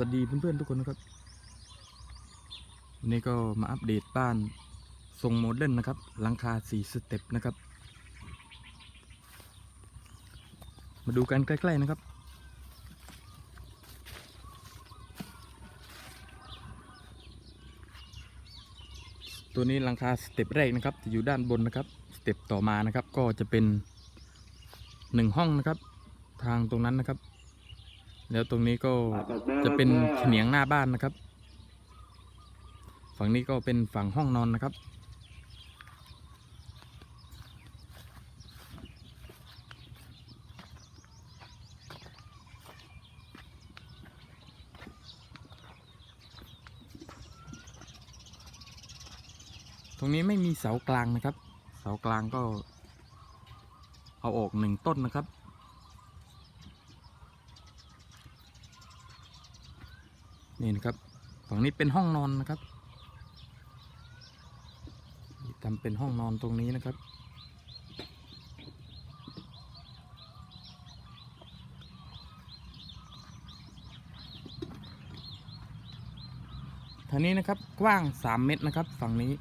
วัสดีเพื่อนๆทุกคนนะครับวันนี้ก็มาอัปเดตบ้านทรงโมเดิร์นนะครับหลังคาสี่สเต็ปนะครับ มาดูกันใกล้ๆนะครับตัวนี้หลังคาสเต็ปแรกนะครับจะอยู่ด้านบนนะครับสเต็ปต่อมานะครับก็จะเป็นหนึ่งห้องนะครับ ทางตรงนั้นนะครับ แล้วตรงนี้ก็จะเป็นเขียงหน้าบ้านนะครับ ฝั่งนี้ก็เป็นฝั่งห้องนอนนะครับ ตรงนี้ไม่มีเสากลางนะครับ เสากลางก็เอาออกหนึ่งต้นนะครับ นี่นะครับฝั่งนี้เป็นห้องนอนนะครับทำเป็นห้องนอนตรงนี้นะครับ ทางนี้นะครับกว้าง 3 เมตรนะครับ ฝั่งนี้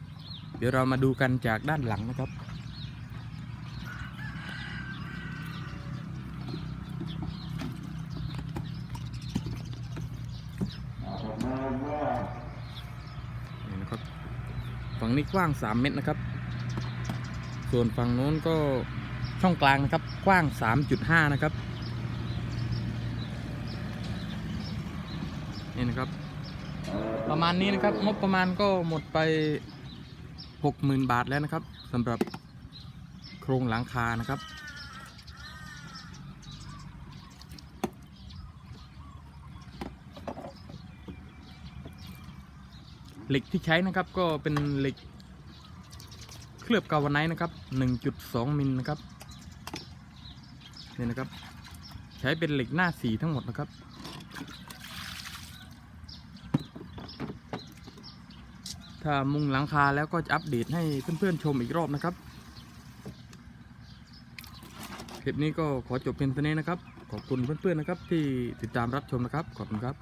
เดี๋ยวเรามาดูกันจากด้านหลังนะครับ นี่นะครับ ฝั่งนี้กว้าง 3 เมตรนะครับ ส่วนฝั่งโน้นก็ช่องกลางนะครับกว้าง 3.5 นะครับ นี่นะครับ ประมาณนี้นะครับงบประมาณก็หมดไป 60,000 บาทแล้วนะครับสำหรับโครงหลังคานะครับ เหล็กที่ใช้นะครับก็เป็นเหล็กเคลือบกาวไนท์นะครับ 1.2มิลนะครับนี่นะครับ ใช้เป็นเหล็กหน้าสีทั้งหมดนะครับถ้ามุงหลังคาแล้วก็จะอัปเดตให้เพื่อนๆชมอีกรอบนะครับ คลิปนี้ก็ขอจบเพียงเท่านี้นะครับ ขอบคุณเพื่อนๆนะครับที่ติดตามรับชมนะครับ ขอบคุณครับ